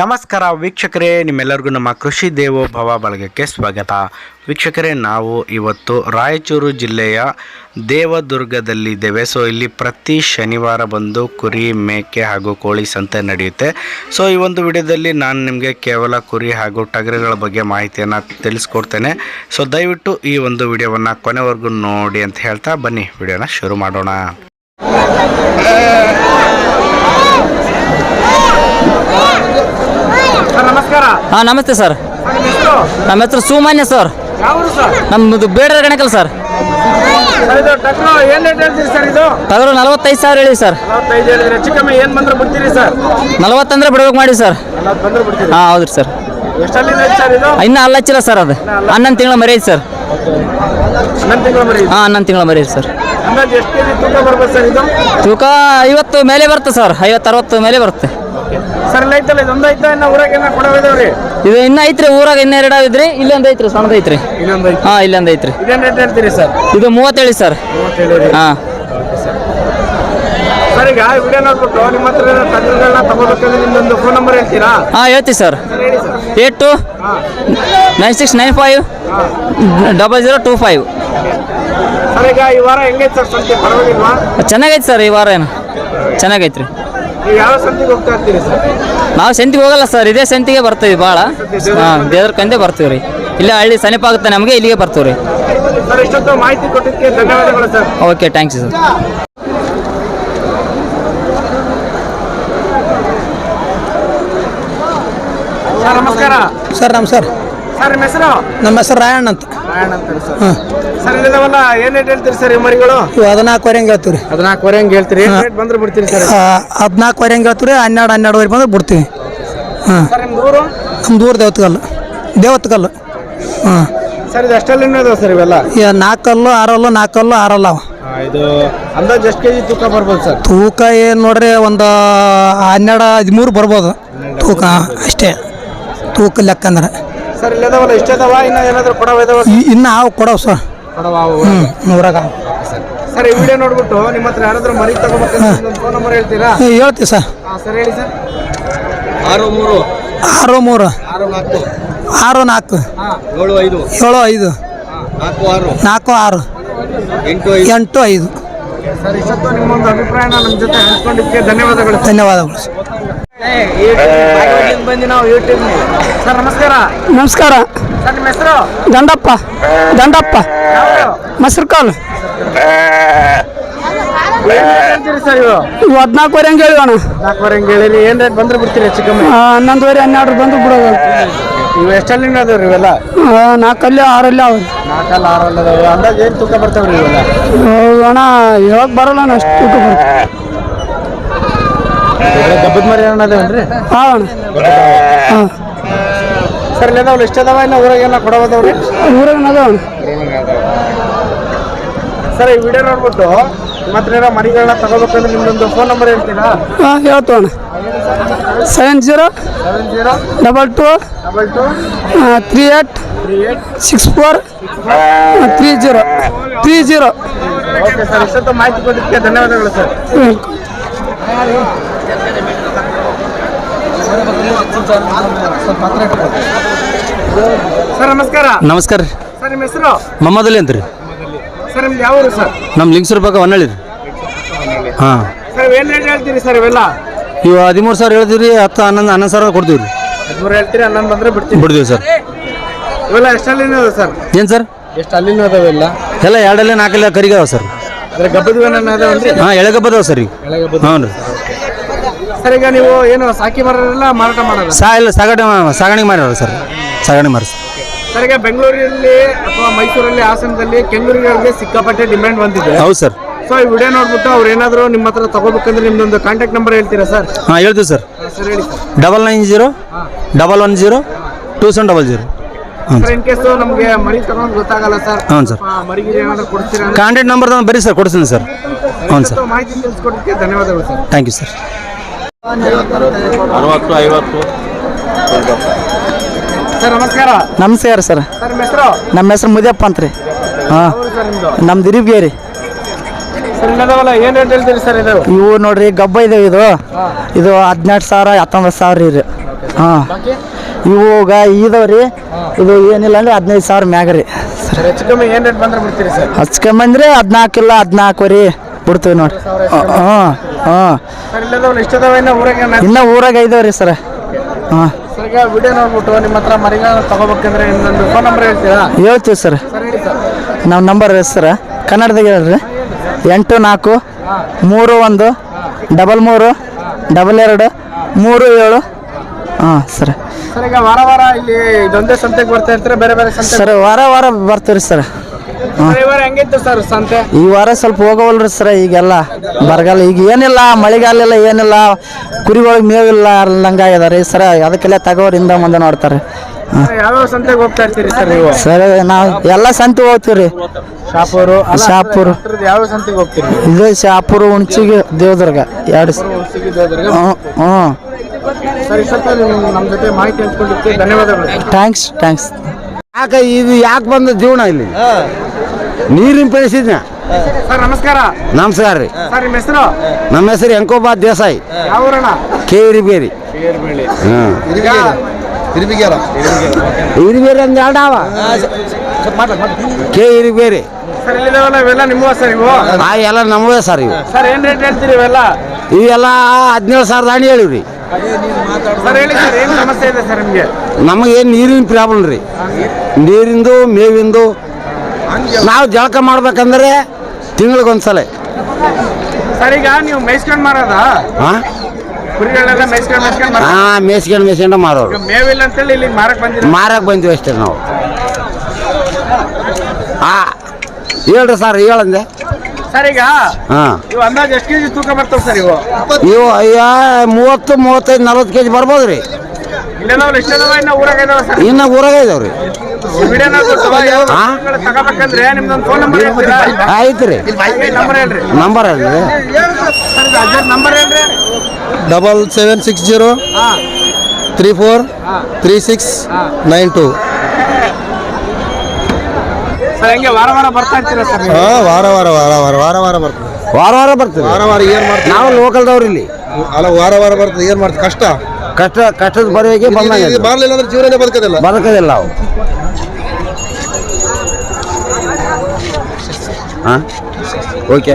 ನಮಸ್ಕಾರ ವೀಕ್ಷಕರೇ, ನಿಮ್ಮೆಲ್ಲರಿಗೂ ನಮ್ಮ ಕೃಷಿ ದೇವೋಭವ ಬಳಗಕ್ಕೆ ಸ್ವಾಗತ. ವೀಕ್ಷಕರೇ, ನಾವು ಇವತ್ತು ರಾಯಚೂರು ಜಿಲ್ಲೆಯ ದೇವದುರ್ಗದಲ್ಲಿದ್ದೇವೆ. ಸೊ ಇಲ್ಲಿ ಪ್ರತಿ ಶನಿವಾರ ಬಂದು ಕುರಿ ಮೇಕೆ ಹಾಗೂ ಕೋಳಿ ಸಂತೆ ನಡೆಯುತ್ತೆ. ಸೊ ಈ ಒಂದು ವಿಡಿಯೋದಲ್ಲಿ ನಾನು ನಿಮಗೆ ಕೇವಲ ಕುರಿ ಹಾಗೂ ಟಗರುಗಳ ಬಗ್ಗೆ ಮಾಹಿತಿಯನ್ನು ತಿಳಿಸ್ಕೊಡ್ತೇನೆ. ಸೊ ದಯವಿಟ್ಟು ಈ ಒಂದು ವಿಡಿಯೋವನ್ನು ಕೊನೆವರೆಗೂ ನೋಡಿ ಅಂತ ಹೇಳ್ತಾ ಬನ್ನಿ. ವಿಡಿಯೋನ ಶುರು ಮಾಡೋಣ. ನಮಸ್ಕಾರ. ಹಾಂ ನಮಸ್ತೆ ಸರ್. ನಮ್ಮ ಹೆಸರು? ಸುಮಾನ್ಯ ಸರ್. ನಮ್ಮದು ಬೇಡರ ಗಣಕಲ್ ಸರ್. ಟಗರು ನಲವತ್ತೈದು ಸಾವಿರ ಹೇಳಿ ಸರ್. ನಲ್ವತ್ತಂದ್ರೆ ಹೇಳಿದ್ರೆ ಹೆಚ್ಚು ಕಮ್ಮಿ ಏನ್ ಬಂದ್ರೆ ಬಿಡ್ತೀರಿ ಸರ್? ನಲವತ್ತಂದ್ರೆ ಬಿಡ್ಬೇಕು ಮಾಡಿ ಸರ್. ಹಾಂ ಹೌದು ರೀ ಸರ್ ಇನ್ನ ಅಲ್ಲ ಹಚ್ಚಿಲ್ಲ ಸರ್ ಅದು. ಹನ್ನೊಂದು ತಿಂಗಳ ಮರಿ ಐತೆ ಸರ್ ಹಾಂ ಹನ್ನೊಂದು ತಿಂಗಳ ಮರಿ ಸರ್. ಅಂದಾಜು ಎಷ್ಟು ಕೆಜಿ ತೂಕ ಬರ್ಬೋದು ಸರ್ ಇದು? ತೂಕ ಐವತ್ತು ಮೇಲೆ ಬರುತ್ತೆ ಸರ್ ಐವತ್ತು ಅರವತ್ತು ಮೇಲೆ ಬರುತ್ತೆ. ಸರ್ ಇಲ್ಲ ಐತಲ್ಲ ಇದೊಂದು ಐತಾ ಇನ್ನ ಊರಾಗ ಏನ ಕೊಡೋದಿದಾವ್ರಿ ಇದು ಇನ್ನೂ ಐತ್ರಿ ಊರಾಗ ಇನ್ನ ಎರಡು ಇದ್ರಿ ಇಲ್ಲೊಂದು ಐತ್ರಿ ಸಣ್ಣದ ಐತ್ರಿ. ಇನ್ನೊಂದು ಐತಿ ಹಾಂ ಇಲ್ಲೊಂದು ಐತ್ರಿ. ಇದೇನ್ ರೇಟ್ ಹೇಳ್ತೀರಿ ಸರ್? ಇದು ಮೂವತ್ತೇಳಿ ಸರ್. ಹಾ. ಹಾಂ ಸರ್. ಈಗ ವಿಡಿಯೋ ನೋಡ್ಬಿಟ್ಟು ನಿಮ್ಮ ಹತ್ರ ಟಕ್ರೋಗಳನ್ನ ತಗೋಬೇಕಂದ್ರೆ ನಿಮ್ದೊಂದು ಫೋನ್ ನಂಬರ್ ಹೇಳ್ತೀರಾ? ಹಾಂ ಹೇಳ್ತೀವಿ ಸರ್. ಸರ್ ಹೇಳಿ sir. Eight two nine six nine five double zero two five. Sir ಈಗ ಈ ವಾರ ಹೆಂಗೈತೆ ಸರ್ ಸಂತೆ? ಪರವಾಗಿಲ್ವಾ? ಚೆನ್ನಾಗೈತೆ ಸರ್ ಈ ವಾರ ಏನು? ಚೆನ್ನಾಗೈತೆ ರೀ. ನೀವು ಯಾವ ಸಂತೆಗೆ ಹೋಗ್ತಾ ಇರ್ತೀರಿ ಸರ್? ನಾವು ಸಂತಿಗೆ ಹೋಗಲ್ಲ ಸರ್ ಇದೇ ಸಂತಿಗೆ ಬರ್ತೀವಿ ಭಾಳ. ಹಾಂ ದೇವ್ರ ಕಂದೆ ಬರ್ತೀವಿ ರೀ. ಇಲ್ಲೇ ಹಳ್ಳಿ ಸಮೀಪ ಆಗುತ್ತೆ ನಮಗೆ ಇಲ್ಲಿಗೆ ಬರ್ತೀವಿ ರೀ. ಸರ್ ಇಷ್ಟೊತ್ತು ಮಾಹಿತಿ ಕೊಟ್ಟಿದ್ದಕ್ಕೆ ಧನ್ಯವಾದಗಳು sir. Okay thanks sir. Sir ನಮಸ್ಕಾರ. ಸರ್ ನಮ್ಮ ಸರ್ ನಿಮ್ಮ ಹೆಸರು? ನಮ್ಮ ಹೆಸರು ರಾಯಣ್ಣ ಅಂತ. ರಾಯಣ್ಣ ಅಂತ ಸರ್. ಸರ್ ಇಲ್ಲಿದಾವಲ್ಲ ಏನ್ ರೇಟ್ ಹೇಳ್ತೀರಿ ಸರ್ ಈ ಮರಿಗಳು? ಇವು ಹದಿನಾಲ್ಕುವರೆ ಹಂಗೆ ಹೇಳ್ತೀವಿ ರೀ ಹದಿನಾಲ್ಕುವರೆ ಹಂಗೆ ಹೇಳ್ತೀರಿ. ರೇಟ್ ಬಂದ್ರೆ ಬಿಡ್ತೀರಿ ಸರ್? ಹದಿನಾಲ್ಕುವರೆ ಹಂಗೆ ಹೇಳ್ತೀವಿ ರೀ ಹನ್ನೆರಡು ಹನ್ನೆರಡುವರೆ ಬಂದ್ರೆ ಬಿಡ್ತೀವಿ. ಹಾಂ. ಸರ್ ನಿಮ್ದು ಊರು? ನಮ್ಮ ದೂರ ದೇವತ್ಕಲ್ಲು ದೇವತ್ಕಲ್ಲು ಹಾಂ. ಸರ್ ಇದು ಅಷ್ಟಲ್ಲಿ ಇದಾವೆ ಸರ್ ಇವೆಲ್ಲ? ಈಗ ನಾಲ್ಕಲ್ಲು ಆರಲ್ಲು ನಾಲ್ಕಲ್ಲು ಆರಲ್ಲ ಅವ. ಇದು ಅಂದಾಜು ಎಷ್ಟು ಕೆಜಿ ತೂಕ ಬರ್ಬೋದು ಸರ್? ತೂಕ ಏನು ನೋಡ್ರಿ ಒಂದು ಹನ್ನೆರಡು ಹದಿಮೂರು ಬರ್ಬೋದು. ತೂಕ ಅಷ್ಟೇ. ತೂಕ ಲೆಕ್ಕ ಅಂದ್ರೆ. ಸರ್ ಇಲ್ಲದವಲ್ಲ ಇಷ್ಟ ಅದಾವ ಇನ್ನ ಏನಾದ್ರು ಕೊಡವ ಇದಾವ? ಇನ್ನು ಹಾವು ಕೊಡವು ಸರ್. ಕೊಡವ ಹ್ಞೂ ನೂರಾಗ ಸರ್ ಈ ವಿಡಿಯೋ ನೋಡ್ಬಿಟ್ಟು ನಿಮ್ಮ ಹತ್ರ ಯಾರಾದ್ರೂ ಮರಿ ತಗೋಬೇಕು ಫೋನ್ ನಂಬರ್ ಹೇಳ್ತೀರಾ? ಹೇಳ್ತೀವಿ ಸರ್. ಹಾಂ ಸರ್ ಹೇಳಿ ಸರ್. ಆರು ಮೂರು ಆರು ಮೂರು ಆರು ನಾಲ್ಕು ಆರು ನಾಲ್ಕು ಹಾಂ. ಏಳು ಐದು ನಾಲ್ಕು ಆರು. ನಾಲ್ಕು ಆರು. ಎಂಟು ಎಂಟು ಐದು. ಸರ್ ಇಷ್ಟೊತ್ತು ನಿಮ್ಮೊಂದು ಅಭಿಪ್ರಾಯನ ನಮ್ಮ ಜೊತೆ ಹಂಚ್ಕೊಂಡಿದ್ದಕ್ಕೆ ಧನ್ಯವಾದಗಳು ಧನ್ಯವಾದಗಳು ಸರ್ ಬಂದು ನಾವು ಯೂಟ್ಯೂಬ್ ಸರ್ ನಮಸ್ಕಾರ. ನಮಸ್ಕಾರ. ಸರ್ ನಿಮ್ಮ ಹೆಸರು? ದಂಡಪ್ಪ ದಂಡಪ್ಪ? ಮೊಸರು ಕಾಲು. ಸರ್ ಇವು ಇವು ಹದಿನಾಲ್ಕುವರೆ ಹಂಗೆ ಹೇಳಿ ಅಣ್ಣ. ನಾಲ್ಕುವರೆ ಹಂಗೆ ಹೇಳಿರಿ. ಏನ್ ರೇಟ್ ಬಂದ್ರೆ ಬಿಡ್ತೀರಿ ಹೆಚ್ಚು ಕಮ್ಮಿ? ಆ, ಹನ್ನೊಂದುವರೆ ಹನ್ನೆರಡು ಬಂದು ಬಿಡೋದು. ಇವು ಎಷ್ಟಲ್ಲಿಂದ ಅದಾವ್ರಿ ಇವೆಲ್ಲ? ಆ, ನಾಲ್ಕಲ್ಲಿ ಆರಲ್ಲಿ ಅವ ನಾಲ್ಕಲ್ಲ ಆರಲ್ಲ ಅದಾವ ಅಂದಾಜ್ ಏನ್ ತೂಕ ಬರ್ತಾವ್ರಿ ಇವೆಲ್ಲ? ಅವು ಅಣ್ಣ ಹೇಳಕ್ ಬರಲ್ಲ ಅಣ್ಣ ಅಷ್ಟು ತೂಕ ಬರುತ್ತೆ ಗಬ್ಬದ ಮರಿ ಅದಾವೇನ್ರಿ? ಹಾಂ ಅಣ್ಣ ಹಾಂ. ಸರ್ ಇಲ್ಲ ಅದಾವಲ್ಲ ಇಷ್ಟ ಅದಾವ? ಇನ್ನ ಊರಾಗ ಎಲ್ಲ ಕೊಡೋದವ್ರಿ ಊರಾಗ ಅದಾವ ಅಣ್ಣ ಸರ್ ಈ ವಿಡಿಯೋ ನೋಡ್ಬಿಟ್ಟು ಮತ್ತೆ ಹತ್ರ ಏನೋ ಮರಿಗಳನ್ನ ತಗೋಬೇಕಂದ್ರೆ ನಿಮ್ದೊಂದು ಫೋನ್ ನಂಬರ್ ಹೇಳ್ತೀರಾ? ಹಾಂ ಹೇಳ್ತು ಅಣ್ಣ. Seven zero seven zero double two double two three eight three eight six four three zero three zero okay sir ಇಷ್ಟೊತ್ತು ಮಾಹಿತಿ ಕೊಟ್ಟಿದ್ದಕ್ಕೆ ಧನ್ಯವಾದಗಳು ಸರ್ ಸರ್ ನಮಸ್ಕಾರ. ನಮಸ್ಕಾರ ಸರ್ ನಿಮ್ಮ ಹೆಸರು? ರೀ. ಸರ್ ನಿಮ್ದು ಯಾವ ಊರು ಸರ್? ನಮ್ಮ ಲಿಂಗ್ಸೂರ್ ಬಗ್ಗೆ ಹೊನ್ನಳ್ಳಿ ರೀ. ಹಾಂ. ಸರ್ ಏನ್ ರೇಟ್ ಹೇಳ್ತೀರಿ ಸರ್ ಇವೆಲ್ಲ? ಇವು ಹದಿಮೂರು ಸಾವಿರ ಹೇಳ್ತೀವಿ ರೀ ಹತ್ತು ಹನ್ನೊಂದು ಹನ್ನೊಂದು ಸಾವಿರ ಕೊಡ್ತೀವಿ ರೀ ಹದಿಮೂರು ಹೇಳ್ತೀರಿ ಹನ್ನೊಂದು ಬಂದ್ರೆ ಬಿಡ್ತೀವಿ. ಬಿಡ್ತೀವಿ ಸರ್. ಇವೆಲ್ಲ ಅದ ಸರ್? ಏನು ಸರ್? ಎಷ್ಟು ಅಲ್ಲಿನ ಅದಾವೆ ಎಲ್ಲ? ಎಲ್ಲ ಎರಡಲ್ಲೇ ನಾಲ್ಕಲ್ಲ ಕರಿಗಾವ ಸರ್. ಅದ್ರ ಗಬ್ಬದ ಹಾಂ ಎಳೆಗಬ್ಬದವ ಸರ್ ಈಗ. ಹ್ಞೂ ರೀ. ಸರ್ ಈಗ ನೀವು ಏನು ಸಾಕಿ ಮಾರೋರೆಲ್ಲ ಮಾರಾಟ ಮಾಡೋದು ಸಾ ಇಲ್ಲ ಸಾಗಣೆ ಸಾಗಣೆ ಮಾಡ್ಯಾರ ಸರ್. ಸಾಗಣೆ ಮಾರಿ ಸರ್. ಸರ್ ಈಗ ಬೆಂಗಳೂರಲ್ಲಿ ಅಥವಾ ಮೈಸೂರಲ್ಲಿ ಹಾಸನದಲ್ಲಿ ಕೆಂಗೂರಿಗಳಿಗೆ ಸಿಕ್ಕಾಪಟ್ಟೆ ಡಿಮ್ಯಾಂಡ್ ಬಂದಿದೆ. ಹೌದು ಸರ್. ಸೊ ಈ ವಿಡಿಯೋ ನೋಡ್ಬಿಟ್ಟು ಅವ್ರು ಏನಾದರೂ ನಿಮ್ಮ ಹತ್ರ ತಗೋಬೇಕಂದ್ರೆ ನಿಮ್ದೊಂದು ಕಾಂಟ್ಯಾಕ್ಟ್ ನಂಬರ್ ಹೇಳ್ತೀರಾ ಸರ್? ಹಾಂ ಹೇಳ್ತೀವಿ ಸರ್. ಸರ್ ಹೇಳಿ sir. Double nine zero double one zero two seven double zero. ಹ್ಞೂ ಸರ್. ಇನ್ ಕೇಸ್ ನಮಗೆ ಮರಿ ತಗೊಂಡು ಗೊತ್ತಾಗಲ್ಲ ಸರ್. ಹ್ಞೂ ಸರ್. ಮರಿಗೆ ಏನಾದ್ರು ಕೊಡ್ತೀರಾ ಅಂತ. ಕಾಂಟ್ಯಾಕ್ಟ್ ನಂಬರ್ ಬರೀ ಸರ್ ಕೊಡ್ತೀನಿ ಸರ್. ಹ್ಞೂ ಸರ್. ಮಾಹಿತಿ ತಿಳಿಸ್ಕೊಡೋಕ್ಕೆ ಧನ್ಯವಾದಗಳು sir. Thank you sir sir ನಮಸ್ಕಾರ. ನಮಸ್ಕಾರ ಸರ್. ಹೆಸರು? ನಮ್ಮ ಹೆಸರು ಮುದಿಯಪ್ಪ ಅಂತ ರೀ ಹಾಂ. ಹೌದು ಸರ್ ನಿಮ್ದು? ನಮ್ಮ ದಿರೀಪ್ಗೇರಿ ಸರ್ ಇಲ್ಲದವಲ್ಲ ಏನ್ ರೇಟ್ ಹೇಳ್ತೀರಿ ಸರ್ ಇದು? ಇವು ನೋಡ್ರಿ ಗಬ್ಬ ಇದೆ. ಇದು ಇದು ಹದಿನೆಂಟು ಸಾವಿರ ಹತ್ತೊಂಬತ್ತು ಸಾವಿರ ರೀ ಹಾಂ. ಬಾಕಿ? ಇದಾವೆ ರೀ. ಇದು ಏನಿಲ್ಲ ಅಂದ್ರೆ ಹದಿನೈದು ಸಾವಿರ ಮ್ಯಾಗ ರೀ. ಸರ್ ಹೆಚ್ಚು ಕಮ್ಮಿ ಏನ್ ರೇಟ್ ಬಂದ್ರೆ ಬಿಡ್ತೀರಿ ಸರ್? ಹಚ್ಕೊಂಬಂದ್ರೆ ಹದಿನಾಲ್ಕು ಇಲ್ಲ ಹದಿನಾಲ್ಕು ರೀ. ಬಿಡ್ತೀವಿ ನೋಡಿ. ಹಾಂ ಹಾಂ ಇನ್ನ ಊರಾಗ ಐದವ್ರಿ ಸರ್. ಹಾಂ ಈಗ ವಿಡಿಯೋ ನೋಡ್ಬಿಟ್ಟು ನಿಮ್ಮ ಹತ್ರ ಮರಿಗಳನ್ನ ತಗೋಬೇಕಂದ್ರೆ ಇನ್ನೊಂದು ಫೋನ್ ನಂಬರ್ ಹೇಳ್ತೀರಾ? ಹೇಳ್ತೀವಿ ಸರ್. ನಮ್ಮ ನಂಬರ್ ಸರ್. ಕನ್ನಡದಾಗ ಹೇಳ್ರಿ. ಎಂಟು ನಾಲ್ಕು ಮೂರು ಒಂದು ಡಬಲ್ ಮೂರು ಡಬಲ್ ಎರಡು ಮೂರು ಏಳು. ಹಾಂ ಸರ್. ಸರ್ ಈಗ ವಾರ ವಾರ ಇಲ್ಲಿ ಇದೊಂದೇ ಸಂತೆಗೆ ಬರ್ತಾ ಇರ್ತಾರೆ? ಬೇರೆ ಬೇರೆ ಸರ್ ವಾರ ವಾರ ಬರ್ತೀವಿ ರೀ ಸರ್. ಹೆಂಗಿತ್ತು ಸರ್ ಸಂತೆ? ಈ ವಾರ ಸ್ವಲ್ಪ ಹೋಗವಲ್ರಿ ಸರ್ ಈಗೆಲ್ಲ ಬರಗಾಲ ಈಗ ಏನಿಲ್ಲ ಮಳೆಗಾಲ ಇಲ್ಲ ಏನಿಲ್ಲ ಕುರಿಗಳಿಗೆ ಮೇವಿಲ್ಲ ಹಂಗಾಗ್ಯದ ರೀ ಸರ್ ಅದಕ್ಕೆಲ್ಲ ತಗೋರಿಂದ ಮುಂದೆ ನೋಡ್ತಾರೆ. ಯಾವ್ಯಾವ ಸಂತೆಗೆ ಹೋಗ್ತಾ ಇರ್ತೀರಿ ಸರ್ ನೀವು? ಸರ್ ನಾವು ಎಲ್ಲ ಸಂತೆ ಹೋಗ್ತೀವಿ ರೀ ಶಾಪೂರು. ಶಾಪುರ್. ಯಾವ ಸಂತೆಗೆ ಹೋಗ್ತೀರಿ? ಇದು ಶಾಪುರ ಹುಣ್ಚಿಗೆ ದೇವದುರ್ಗ ಎರಡು. ಹ್ಞೂ ಸರ್ ನಮ್ಮ ಜೊತೆ ಮಾಹಿತಿ ಧನ್ಯವಾದಗಳು. ಥ್ಯಾಂಕ್ಸ್ ಥ್ಯಾಂಕ್ಸ್ ಯಾಕೆ ಇದು ಯಾಕೆ ಬಂದ ಜೀವನ ಇಲ್ಲಿ? ನೀರಿನ ಪೇಸಿದ್ನ ಸರ್ ನಮಸ್ಕಾರ. ನಮಸ್ಕಾರ ರೀ. ಸರ್ ನಿಮ್ಮ ಹೆಸರು? ನಮ್ಮ ಹೆಸರು ಎಂಕೋಬಾ ದೇಸಾಯಿ. ಯಾವೂರಣ ಕೆ ಇರಿಬೇರಿ ಹಾಂ. ಇರಿಬೇರಿ ಅಂದ್ ಎರಡು ಅವ ಕೆ ಇರಿಬೇರಿ ಸರ್ ಇಲ್ಲಿದಾವಲ್ಲ ಇವೆಲ್ಲ ನಿಮ್ಮ ಸರ್ ಇವು? ಆ ಎಲ್ಲ ನಮ್ಮವೇ ಸರ್ ಇವು. ಸರ್ ಏನ್ ರೇಟ್ ಹೇಳ್ತೀರಿ ಇವೆಲ್ಲ? ಇವೆಲ್ಲ ಹದಿನೇಳು ಸಾವಿರದ ಹಣ್ಣು ಹೇಳಿವ್ರಿ ಸರ್ ಹೇಳಿ ಸರ್ ಏನ್ ಸಮಸ್ಯೆ ಇದೆ ಸರ್ ನಿಮಗೆ? ನಮಗೇನು ನೀರಿನ ಪ್ರಾಬ್ಲಮ್ ರೀ. ನೀರಿಂದು ಮೇವಿಂದು ನಾವು ಜಳಕ ಮಾಡ್ಬೇಕಂದ್ರೆ ತಿಂಗಳಿಗೊಂದ್ಸಲ. ಸರ್ ಈಗ ನೀವು ಮೇಯ್ಸ್ಕೊಂಡ್ ಮಾರದ? ಹಾಂ ಕುರಿಗಳೆಲ್ಲ ಮೇಯ್ಸ್ಕೊಂಡ್ ಮೇಯ್ಸ್ಕೊಂಡ್ ಮಾರ ಹಾಂ ಮೇಸ್ಕೊಂಡು ಮೇಸ್ಕೊಂಡು ಮಾರೋರು. ಈಗ ಮೇವಿಲ್ಲ ಅಂತೇಳಿ ಇಲ್ಲಿ ಮಾರಕ್ ಬಂದಿವಿ ಮಾರಕ್ಕೆ ಬಂದ್ವಿ ಅಷ್ಟೇ ನಾವು. ಆ ಹೇಳ್ರಿ ಸರ್ ಹೇಳಂದೆ. ಸರ್ ಈಗ ಹಾಂ. ಇವು ಅಂದಾಜ್ ಎಷ್ಟು ಕೆಜಿ ತೂಕ ಬರ್ತಾವ ಸರ್ ಇವು? ಇವು ಅಯ್ಯ ಮೂವತ್ತು ಮೂವತ್ತೈದು ನಲ್ವತ್ತು ಕೆ ಜಿ ಬರ್ಬೋದು ರೀ ಇನ್ನ ಊರಾಗ ಇದಾವ್ರಿ ಸರ್? ಇನ್ನು ಊರಾಗ ಇದಾವೆ ರೀ. ವಿಡಿಯೋನ ಹಾ? ತಗೋಬೇಕಂದ್ರೆ ಫೋನ್ ನಂಬರ್ ಅಲ್ರಿ ಡಬಲ್ ಸೆವೆನ್ ಸಿಕ್ಸ್ ಜೀರೋ ಹಾ. Three four three six nine two. ವಾರ ವಾರ ಬರ್ತಾ ಇರ್ತೀರಾ ಸರ್ ನೀವು? ಹಾಂ ವಾರ ವಾರ ವಾರ ವಾರ ವಾರ ವಾರ ಬರ್ತದೆ ವಾರ ವಾರ ಬರ್ತೀವಿ ವಾರ ವಾರ ಏನು ಮಾಡ್ತೀವಿ ನಾವು ಲೋಕಲ್ದವ್ರು ಇಲ್ಲಿ. ಅಲ್ಲ ವಾರ ವಾರ ಬರ್ತದೆ ಏನು ಮಾಡ್ತೀವಿ ಕಷ್ಟ. ಕಷ್ಟ ಕಷ್ಟದ ಬರುವಿಗೆ ಬಂದಾಗ ಮಾಡಲಿಲ್ಲ ಅಂದ್ರೆ ಜೀವನ ಬದುಕೋದಿಲ್ಲ. ಬದುಕೋದಿಲ್ಲ ನಾವು. ಹಾಂ? ಓಕೆ